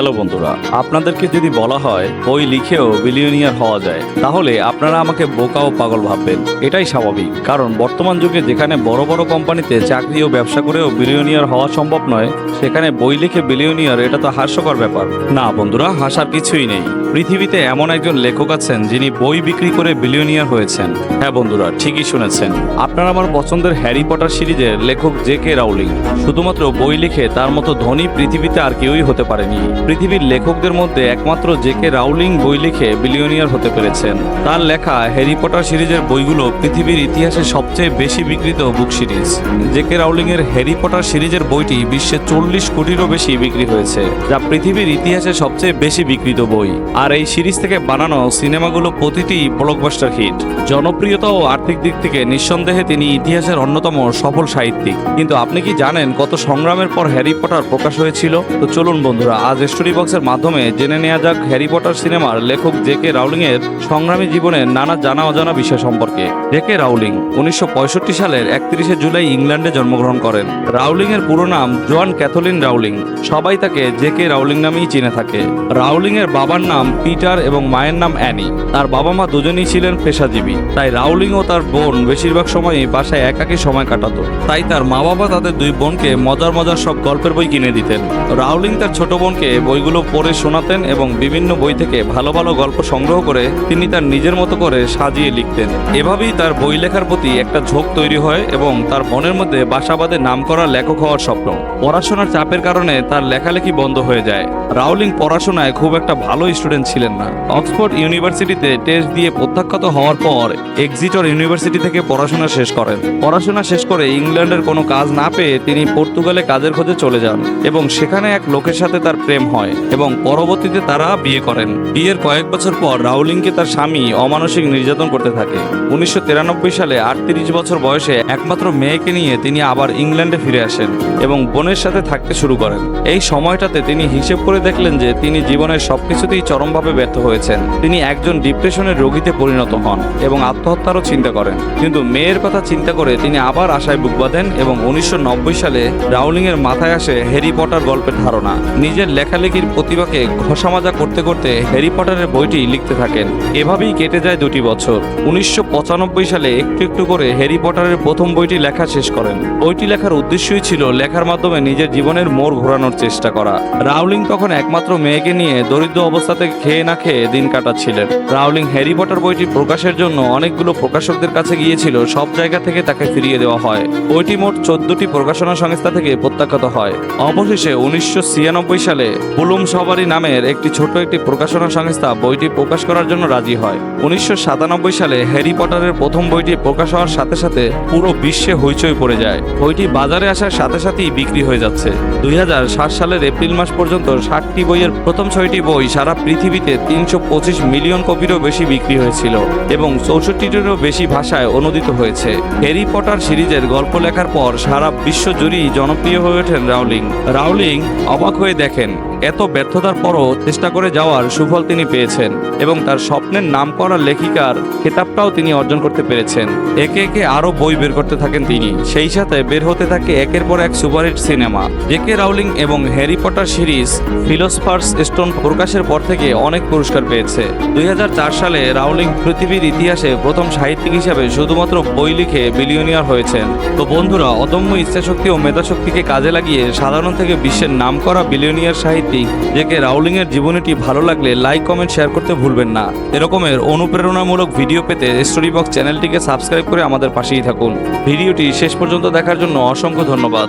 Hello বন্ধুরা, আপনাদেরকে যদি বলা হয় বই লিখেও বিলিয়নিয়ার হওয়া যায়, তাহলে আপনারা আমাকে বোকা ও পাগল ভাববেন। এটাই স্বাভাবিক, কারণ বর্তমান যুগে যেখানে বড় বড় কোম্পানিতে চাকরি ও ব্যবসা করেও বিলিয়নিয়ার হওয়া সম্ভব নয়, সেখানে বই লিখে বিলিয়নিয়ার এটা তো হাস্যকর ব্যাপার। না বন্ধুরা, হাসার কিছুই নেই। পৃথিবীতে এমন একজন লেখক আছেন, যিনি বই বিক্রি করে বিলিয়নিয়ার হয়েছেন। হ্যাঁ বন্ধুরা, ঠিকই শুনেছেন। আপনার আমার পছন্দের হ্যারি পটার সিরিজের লেখক জে কে রাউলিং। শুধুমাত্র বই লিখে তার মতো ধনী পৃথিবীতে আর কেউই হতে পারেনি। পৃথিবীর লেখকদের মধ্যে একমাত্র জে কে রাউলিং বই লিখে বিলিয়নিয়ার হতে পেরেছেন। তার লেখা হ্যারি পটার সিরিজের বইগুলো পৃথিবীর ইতিহাসে সবচেয়ে বেশি বিক্রিত book series. J K Rowling এর হ্যারি পটার সিরিজের বইটি বিশ্বে চল্লিশ কোটিরও বেশি বিক্রি হয়েছে, যা পৃথিবীর ইতিহাসে সবচেয়ে বেশি বিক্রিত বই। আর এই সিরিজ থেকে বানানো সিনেমাগুলো প্রতিটি ব্লকবাস্টার হিট জনপ্রিয়তা ও আর্থিক দিক থেকে নিঃসন্দেহে তিনি ইতিহাসের অন্যতম সফল সাহিত্যিক। কিন্তু আপনি কি জানেন কত সংগ্রামের পর হ্যারি পটার প্রকাশ হয়েছিল? তো চলুন বন্ধুরা, আজ স্টোরি বক্সের মাধ্যমে জেনে নেওয়া যাক হ্যারি পটার সিনেমার লেখক জে কে রাউলিং এর সংগ্রামী জীবনের নানা জানা অজানা বিষয় সম্পর্কে। জে কে রাউলিং উনিশশো পঁয়ষট্টি সালের একত্রিশে জুলাই ইংল্যান্ডে জন্মগ্রহণ করেন। রাউলিং এর পুরো নাম জোয়ান ক্যাথলিন রাউলিং সবাই তাকে জে কে রাউলিং নামেই চিনে থাকে। রাউলিং এর বাবার নাম পিটার এবং মায়ের নাম অ্যানি তার বাবা মা দুজনেই ছিলেন পেশাজীবী। তাই রাউলিং ও তার বোন বেশিরভাগ সময়ই বাসায় একাকী সময় কাটাতো। তাই তার মা বাবা তাদের দুই বোনকে মজার মজার সব গল্পের বই কিনে দিতেন। রাউলিং তার ছোট বোনকে বইগুলো পড়ে শোনাতেন এবং বিভিন্ন বই থেকে ভালো ভালো গল্প সংগ্রহ করে তিনি তার নিজের মতো করে সাজিয়ে লিখতেন। এভাবেই তার বই লেখার প্রতি একটা ঝোঁক তৈরি হয় এবং তার মনের মধ্যে বাসাবাদে নাম করা লেখক হওয়ার স্বপ্ন। পড়াশোনার চাপের কারণে তার লেখালেখি বন্ধ হয়ে যায়। রাউলিং পড়াশোনায় খুব একটা ভালো স্টুডেন্ট ছিলেন না। অক্সফোর্ড ইউনিভার্সিটিতে টেস্ট দিয়ে প্রত্যাখ্যাত হওয়ার পর এক্সিটর ইউনিভার্সিটি থেকে পড়াশোনা শেষ করেন। পড়াশোনা শেষ করে ইংল্যান্ডের কোনো কাজ না পেয়ে তিনি পর্তুগালে কাজের খোঁজে চলে যান এবং সেখানে এক লোকের সাথে তার প্রেম হয় এবং পরবর্তীতে তারা বিয়ে করেন। বিয়ের কয়েক বছর পর রাউলিংকে তার স্বামী অমানসিক নির্যাতন করতে থাকে। উনিশশো তিরানব্বই সালে আটত্রিশ বছর বয়সে একমাত্র মেয়েকে নিয়ে তিনি আবার ইংল্যান্ডে ফিরে আসেন এবং বোনের সাথে থাকতে শুরু করেন। এই সময়টাতে তিনি হিসেব করে দেখলেন যে তিনি জীবনের সবকিছুতেই চরমভাবে ব্যর্থ হয়েছেন। তিনি একজন ডিপ্রেশনের রোগীতে পরিণত হন এবং আত্মহত্যারও চিন্তা করেন। কিন্তু মেয়ের কথা চিন্তা করে তিনি আবার আশায় বুক বাঁধেন এবং উনিশশো নব্বই সালে রাউলিং এর মাথায় আসে হ্যারি পটার গল্পের ধারণা। নিজের লেখালেখির প্রতিভাকে ঘষামাজা করতে করতে হ্যারি পটারের বইটি লিখতে থাকেন। এভাবেই কেটে যায় দুটি বছর। উনিশশো পঁচানব্বই সালে একটু একটু করে হ্যারি পটারের প্রথম বইটি লেখা শেষ করেন। বইটি লেখার উদ্দেশ্যই ছিল লেখার মাধ্যমে নিজের জীবনের মোড় ঘোরানোর চেষ্টা করা। রাউলিং তখন একমাত্র মেয়েকে নিয়ে দরিদ্র অবস্থাতে খেয়ে না খেয়ে দিন কাটাচ্ছিলেন। রাউলিং হ্যারি পটার বইটি প্রকাশের জন্য অনেকগুলো প্রকাশকদের কাছে গিয়েছিল, সব জায়গা থেকে তাকে ফিরিয়ে দেওয়া হয়। বইটি মোট চোদ্দটি প্রকাশনা সংস্থা থেকে প্রত্যাখ্যাত হয়। অবশেষে উনিশশো ছিয়ানব্বই সালে বুলুম সবারি নামের একটি ছোট একটি প্রকাশনা সংস্থা বইটি প্রকাশ করার জন্য রাজি হয়। উনিশশো সাতানব্বই সালে হ্যারি পটারের প্রথম বইটি প্রকাশ হওয়ার সাথে সাথে পুরো বিশ্বে হইচই পড়ে যায়। বইটি বাজারে আসার সাথে সাথেই বিক্রি হয়ে যাচ্ছে। দুই হাজার সাত সালের এপ্রিল মাস পর্যন্ত ষাটটি বইয়ের প্রথম ছয়টি বই সারা পৃথিবীতে তিনশো পঁচিশ মিলিয়ন কপিরও বেশি বিক্রি হয়েছিল এবং চৌষট্টিটিরও বেশি ভাষায় অনুদিত হয়েছে। হ্যারি পটার সিরিজের গল্প লেখার পর সারা বিশ্ব জুড়েই জনপ্রিয় হয়ে ওঠেন রাউলিং। রাউলিং অবাক হয়ে দেখেন এত ব্যর্থতার পরও চেষ্টা করে যাওয়ার সুফল তিনি পেয়েছেন এবং তার স্বপ্নের নাম করা লেখিকার খেতাবটাও তিনি অর্জন করতে পেরেছেন। একে একে আরও বই বের করতে থাকেন তিনি। সেই সাথে বের হতে থাকে একের পর এক সুপারহিট সিনেমা। জেকে রাউলিং এবং Harry Potter series philosopher's stone প্রকাশের পর থেকে অনেক পুরস্কার পেয়েছে। দুই হাজার চার সালে রাউলিং পৃথিবীর ইতিহাসে প্রথম সাহিত্যিক হিসাবে শুধুমাত্র বই লিখে বিলিয়নিয়ার হয়েছেন। তো বন্ধুরা, অদম্য ইচ্ছাশক্তি ও মেধাশক্তিকে কাজে লাগিয়ে সাধারণ থেকে বিশ্বের নামকরা বিলিয়নিয়ার সাহিত্যিক জেকে রাউলিং এর জীবনীটি ভালো লাগলে লাইক, কমেন্ট, শেয়ার করতে ভুলবেন না। এরকমের অনুপ্রেরণামূলক ভিডিও পেতে স্টোরি বক্স চ্যানেলটিকে সাবস্ক্রাইব করে আমাদের পাশেই থাকুন। ভিডিওটি শেষ পর্যন্ত দেখার জন্য অসংখ্য ধন্যবাদ।